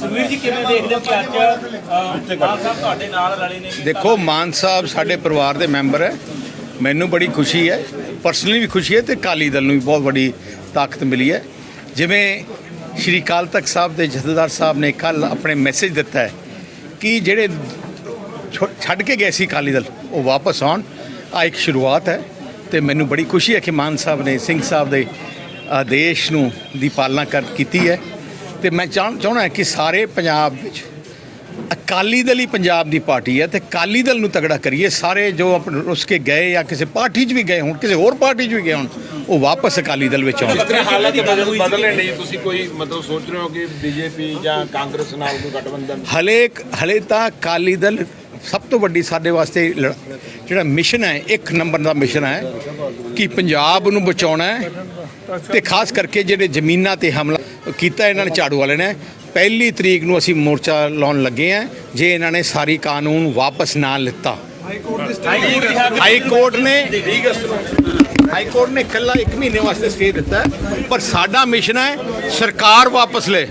ਸੁਖਵੀਰ ਜੀ ਕਿਵੇਂ ਦੇਖਦੇ ਹੋ ਕਿ ਅੱਜ ਅ, ਮਾਨ ਸਾਹਿਬ ਤੁਹਾਡੇ ਨਾਲ ਰਲੇ ਨੇ? ਦੇਖੋ ਮਾਨ ਸਾਹਿਬ ਸਾਡੇ ਪਰਿਵਾਰ ਦੇ ਮੈਂਬਰ ਹੈ। ਮੈਨੂੰ ਬੜੀ ਖੁਸ਼ੀ ਹੈ। ਪਰਸਨਲੀ ਵੀ ਖੁਸ਼ੀ ਹੈ ਤੇ ਕਾਲੀ ਦਲ ਨੂੰ ਵੀ ਬਹੁਤ ਵੱਡੀ ਤਾਕਤ ਮਿਲੀ ਹੈ। ਜਿਵੇਂ ਸ਼੍ਰੀ ਅਕਾਲ ਤਖਤ ਸਾਹਿਬ ਦੇ ਜਥੇਦਾਰ ਸਾਹਿਬ ਨੇ ਕੱਲ ਆਪਣੇ ਮੈਸੇਜ ਦਿੱਤਾ ਹੈ ਕਿ ਜਿਹੜੇ ਛੋ- ਛੱਡ ਕੇ ਗਏ ਸੀ ਕਾਲੀ ਦਲ ਉਹ ਵਾਪਸ ਆਉਣ। ਆ ਇੱਕ ਸ਼ੁਰੂਆਤ ਹੈ ਤੇ ਮੈਨੂੰ ਬੜੀ ਖੁਸ਼ੀ ਹੈ ਕਿ ਮਾਨ ਸਾਹਿਬ ਨੇ ਸਿੰਘ ਸਾਹਿਬ ਦੇ ਆਦੇਸ਼ ਨੂੰ ਦੀ ਪਾਲਣਾ ਕਰ ਕੀਤੀ ਹੈ। ਤੇ ਮੈਂ ਚਾਹ- ਚਾਹੁੰਦਾ ਕਿ ਸਾਰੇ ਪੰਜਾਬ ਵਿੱਚ ਅਕਾਲੀ ਦਲ ਹੀ ਪੰਜਾਬ ਦੀ ਪਾਰਟੀ ਹੈ ਤੇ ਅਕਾਲੀ ਦਲ ਨੂੰ ਤਗੜਾ ਕਰੀਏ। ਸਾਰੇ ਜੋ ਆਪਣੇ ਰੁੱਸ ਕੇ ਗਏ ਜਾਂ ਕਿਸੇ ਪਾਰਟੀ 'ਚ ਵੀ ਗਏ ਹੋਣ ਕਿਸੇ ਹੋਰ ਪਾਰਟੀ 'ਚ ਵੀ ਗਏ ਹੋਣ ਉਹ ਵਾਪਸ ਅਕਾਲੀ ਦਲ ਵਿੱਚ ਆਉਣ। ਹਾਲਾਤ ਬਦਲਣ ਤੁਸੀਂ ਕੋਈ ਮਤਲਬ ਸੋਚ ਰਹੇ ਹੋ ਕਿ ਬੀਜੇਪੀ ਜਾਂ ਕਾਂਗਰਸ ਨਾਲ ਕੋਈ ਗਠਬੰਧਨ? ਹਲੇ ਹਲੇ ਤਾਂ ਅਕਾਲੀ ਦਲ ਸਭ ਤੋਂ ਵੱਡੀ ਸਾਡੇ ਵਾਸਤੇ ਲੜ- ਜਿਹੜਾ ਮਿਸ਼ਨ ਹੈ, ਇੱਕ ਨੰਬਰ ਦਾ ਮਿਸ਼ਨ ਹੈ ਕਿ ਪੰਜਾਬ ਨੂੰ ਬਚਾਉਣਾ ਹੈ ਤੇ ਖਾਸ ਕਰਕੇ ਜਿਹੜੇ ਜ਼ਮੀਨਾਂ ਤੇ ਹਮਲਾ ਕੀਤਾ ਇਹਨਾਂ ਨੇ ਝਾੜੂ ਵਾਲੇ ਨੇ, ਪਹਿਲੀ ਤਰੀਕ ਨੂੰ ਅਸੀਂ ਮੋਰਚਾ ਲਾਉਣ ਲੱਗੇ ਆ ਜੇ ਇਹਨਾਂ ਨੇ ਸਾਰੀ ਕਾਨੂੰਨ ਵਾਪਸ ਨਾ ਲਿੱਤਾ। ਹਾਈ ਕੋਰਟ ਨੇ ਹਾਈ ਕੋਰਟ ਨੇ ਕੱਲਾ 1 ਮਹੀਨੇ ਵਾਸਤੇ ਸਟੇ ਦਿੱਤਾ ਪਰ ਸਾਡਾ ਮਿਸ਼ਨ ਹੈ ਸਰਕਾਰ ਵਾਪਸ ਲੈ।